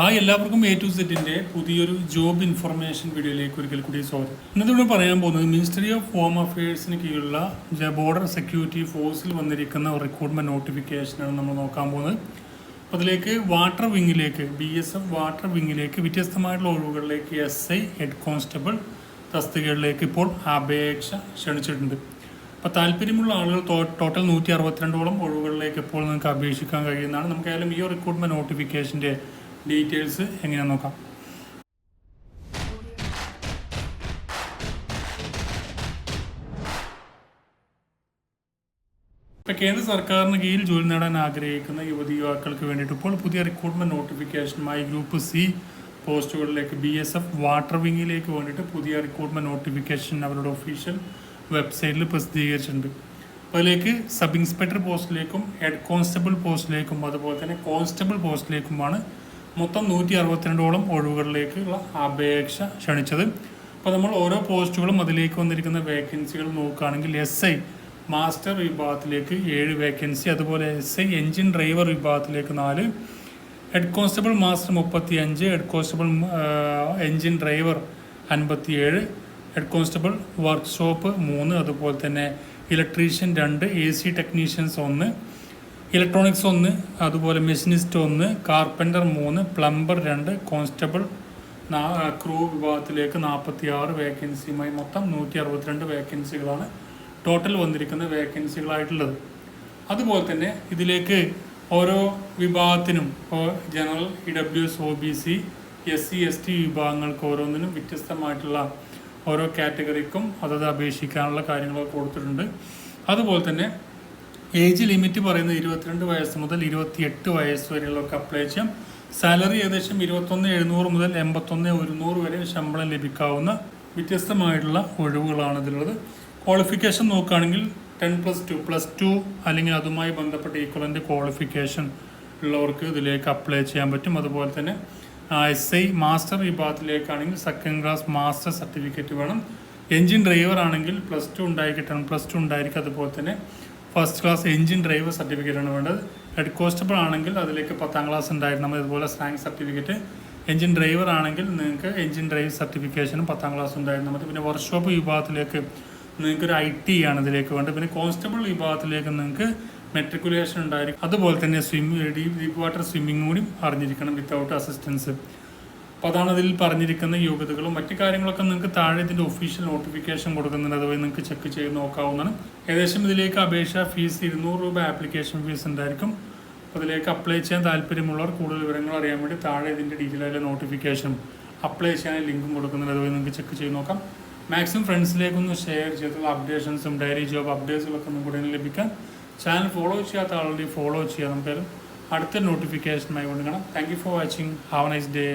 Hi എല്ലാവർക്കും A to സെറ്റിന്റെ പുതിയൊരു ജോബ് ഇൻഫർമേഷൻ വീഡിയോയിലേക്ക് ഒരിക്കൽ കൂടി സ്വാഗതം. ഇന്നത്തെ ഇവിടെ പറയാൻ പോകുന്നത് മിനിസ്ട്രി ഓഫ് ഹോം അഫയേഴ്സിന് കീഴിലുള്ള ബോർഡർ സെക്യൂരിറ്റി ഫോഴ്സിൽ വന്നിരിക്കുന്ന റിക്രൂട്ട്മെന്റ് നോട്ടിഫിക്കേഷനാണ് നമ്മൾ നോക്കാൻ പോകുന്നത്. അപ്പോൾ അതിലേക്ക് വാട്ടർ വിങ്ങിലേക്ക് ബി എസ് എഫ് വാട്ടർ വിങ്ങിലേക്ക് വ്യത്യസ്തമായിട്ടുള്ള ഒഴിവുകളിലേക്ക് എസ് ഐ ഹെഡ് കോൺസ്റ്റബിൾ തസ്തികകളിലേക്ക് ഇപ്പോൾ അപേക്ഷ ക്ഷണിച്ചിട്ടുണ്ട്. അപ്പോൾ താല്പര്യമുള്ള ആളുകൾ ടോട്ടൽ നൂറ്റി അറുപത്തിരണ്ടോളം ഒഴിവുകളിലേക്ക് ഇപ്പോൾ നിങ്ങൾക്ക് അപേക്ഷിക്കാൻ കഴിയുന്നതാണ്. നമുക്കായാലും ഈ റിക്രൂട്ട്മെന്റ് നോട്ടിഫിക്കേഷന്റെ ഡീറ്റെയിൽസ് എങ്ങനെ നോക്കാം. കേന്ദ്ര സർക്കാരിന് കീഴിൽ ജോലി നേടാൻ ആഗ്രഹിക്കുന്ന യുവതി യുവാക്കൾക്ക് വേണ്ടിയിട്ട് ഇപ്പോൾ പുതിയ റിക്രൂട്ട്മെന്റ് നോട്ടിഫിക്കേഷനുമായി ഗ്രൂപ്പ് സി പോസ്റ്റുകളിലേക്ക് ബി എസ് എഫ് വാട്ടർ വിങ്ങിലേക്ക് വേണ്ടിയിട്ട് പുതിയ റിക്രൂട്ട്മെന്റ് നോട്ടിഫിക്കേഷൻ അവരുടെ ഒഫീഷ്യൽ വെബ്സൈറ്റിൽ പ്രസിദ്ധീകരിച്ചിട്ടുണ്ട്. അതിലേക്ക് സബ് ഇൻസ്പെക്ടർ പോസ്റ്റിലേക്കും ഹെഡ് കോൺസ്റ്റബിൾ പോസ്റ്റിലേക്കും അതുപോലെ തന്നെ കോൺസ്റ്റബിൾ പോസ്റ്റിലേക്കുമാണ് മൊത്തം നൂറ്റി അറുപത്തിരണ്ടോളം ഒഴിവുകളിലേക്കുള്ള അപേക്ഷ ക്ഷണിച്ചത്. അപ്പോൾ നമ്മൾ ഓരോ പോസ്റ്റുകളും അതിലേക്ക് വന്നിരിക്കുന്ന വേക്കൻസികൾ നോക്കുകയാണെങ്കിൽ എസ് ഐ മാസ്റ്റർ വിഭാഗത്തിലേക്ക് ഏഴ് വേക്കൻസി അതുപോലെ എസ് ഐ എൻജിൻ ഡ്രൈവർ വിഭാഗത്തിലേക്ക് നാല് ഹെഡ് കോൺസ്റ്റബിൾ മാസ്റ്റർ മുപ്പത്തി അഞ്ച് ഹെഡ് കോൺസ്റ്റബിൾ എൻജിൻ ഡ്രൈവർ അൻപത്തിയേഴ് ഹെഡ് കോൺസ്റ്റബിൾ വർക്ക്ഷോപ്പ് മൂന്ന് അതുപോലെ തന്നെ ഇലക്ട്രീഷ്യൻ രണ്ട് എ സി ടെക്നീഷ്യൻസ് ഒന്ന് ഇലക്ട്രോണിക്സ് ഒന്ന് അതുപോലെ മെഷീനിസ്റ്റ് ഒന്ന് കാർപ്പന്റർ മൂന്ന് പ്ലംബർ രണ്ട് കോൺസ്റ്റബിൾ ക്രൂ വിഭാഗത്തിലേക്ക് നാൽപ്പത്തി ആറ് വേക്കൻസിയുമായി മൊത്തം നൂറ്റി അറുപത്തിരണ്ട് വേക്കൻസികളാണ് ടോട്ടൽ വന്നിരിക്കുന്ന വേക്കൻസികളായിട്ടുള്ളത് അതുപോലെ തന്നെ ഇതിലേക്ക് ഓരോ വിഭാഗത്തിനും ഇപ്പോൾ general E W S O B C S C S T വിഭാഗങ്ങൾക്ക് ഓരോന്നിനും വ്യത്യസ്തമായിട്ടുള്ള ഓരോ കാറ്റഗറിക്കും അതത് അപേക്ഷിക്കാനുള്ള കാര്യങ്ങളൊക്കെ കൊടുത്തിട്ടുണ്ട്. അതുപോലെ തന്നെ ഏജ് ലിമിറ്റ് പറയുന്നത് ഇരുപത്തിരണ്ട് വയസ്സ് മുതൽ ഇരുപത്തിയെട്ട് വയസ്സ് വരെയുള്ളവർക്ക് അപ്ലൈ ചെയ്യാം. സാലറി ഏകദേശം ഇരുപത്തൊന്ന് എഴുന്നൂറ് മുതൽ എൺപത്തൊന്ന് ഒരുന്നൂറ് വരെ ശമ്പളം ലഭിക്കാവുന്ന വ്യത്യസ്തമായിട്ടുള്ള ഒഴിവുകളാണ് ഇതിലുള്ളത്. ക്വാളിഫിക്കേഷൻ നോക്കുകയാണെങ്കിൽ ten plus two plus two അല്ലെങ്കിൽ അതുമായി ബന്ധപ്പെട്ട ഈക്വലന്റ് ക്വാളിഫിക്കേഷൻ ഉള്ളവർക്ക് ഇതിലേക്ക് അപ്ലൈ ചെയ്യാൻ പറ്റും. അതുപോലെ തന്നെ എസ് ഐ മാസ്റ്റർ വിഭാഗത്തിലേക്കാണെങ്കിൽ സെക്കൻഡ് ക്ലാസ് മാസ്റ്റർ സർട്ടിഫിക്കറ്റ് വേണം. എൻജിൻ ഡ്രൈവർ ആണെങ്കിൽ പ്ലസ് ടു ഉണ്ടായിരിക്കും ടെൻ പ്ലസ് ടു ഉണ്ടായിരിക്കും. അതുപോലെ തന്നെ first class engine driver certificate ആണ് വേണ്ടത്. ഹെഡ് കോൺസ്റ്റബിൾ ആണെങ്കിൽ അതിലേക്ക് പത്താം ക്ലാസ് ഉണ്ടായിരുന്നു. നമ്മൾ ഇതുപോലെ റാങ്ക് സർട്ടിഫിക്കറ്റ് എഞ്ചിൻ ഡ്രൈവർ ആണെങ്കിൽ നിങ്ങൾക്ക് എഞ്ചിൻ ഡ്രൈവ് സർട്ടിഫിക്കേഷനും പത്താം ക്ലാസ് ഉണ്ടായിരുന്നു. മതി പിന്നെ വർക്ക്ഷോപ്പ് വിഭാഗത്തിലേക്ക് നിങ്ങൾക്ക് ഒരു ഐ ടി ആണ് ഇതിലേക്ക് വേണ്ടത്. പിന്നെ കോൺസ്റ്റബിൾ വിഭാഗത്തിലേക്ക് നിങ്ങൾക്ക് മെട്രിക്കുലേഷൻ ഉണ്ടായിരിക്കും. അതുപോലെ തന്നെ സ്വിമ്മിംഗ് ഡീപ് വാട്ടർ സ്വിമ്മിങ് കൂടി അറിഞ്ഞിരിക്കണം വിത്തൗട്ട് അസിസ്റ്റൻസ് അപ്പോൾ അതാണ് അതിൽ പറഞ്ഞിരിക്കുന്ന യോഗ്യതകളും മറ്റു കാര്യങ്ങളൊക്കെ നിങ്ങൾക്ക് താഴെ ഇതിന്റെ ഒഫീഷ്യൽ നോട്ടിഫിക്കേഷൻ കൊടുക്കുന്നുണ്ട്. അതുവഴി നിങ്ങൾക്ക് ചെക്ക് ചെയ്ത് നോക്കാവുന്നതാണ്. ഏകദേശം ഇതിലേക്ക് അപേക്ഷ ഫീസ് ഇരുന്നൂറ് രൂപ ആപ്ലിക്കേഷൻ ഫീസ് ഉണ്ടായിരിക്കും. അതിലേക്ക് അപ്ലൈ ചെയ്യാൻ താല്പര്യമുള്ളവർ കൂടുതൽ വിവരങ്ങൾ അറിയാൻ വേണ്ടി താഴെ ഇതിന്റെ ഡീറ്റെയിൽ ആയ നോട്ടിഫിക്കേഷൻ അപ്ലൈ ചെയ്യാൻ ലിങ്കും കൊടുക്കുന്നുണ്ട്. അതുവഴി നിങ്ങൾക്ക് ചെക്ക് ചെയ്ത് നോക്കാം. മാക്സിമം ഫ്രണ്ട്സിലേക്കൊന്ന് ഷെയർ ചെയ്തിട്ടുള്ള അപ്ഡേഷൻസും ഡയറി ജോബ് അപ്ഡേറ്റ്സുകളൊക്കെ ഒന്നും കൂടെ ലഭിക്കാൻ ചാനൽ ഫോളോ ചെയ്യാത്ത ആളുടെ ഫോളോ ചെയ്യാം നമുക്ക്. അടുത്ത നോട്ടിഫിക്കേഷനുമായി കൊണ്ട് കാണാം thank you for watching have nice day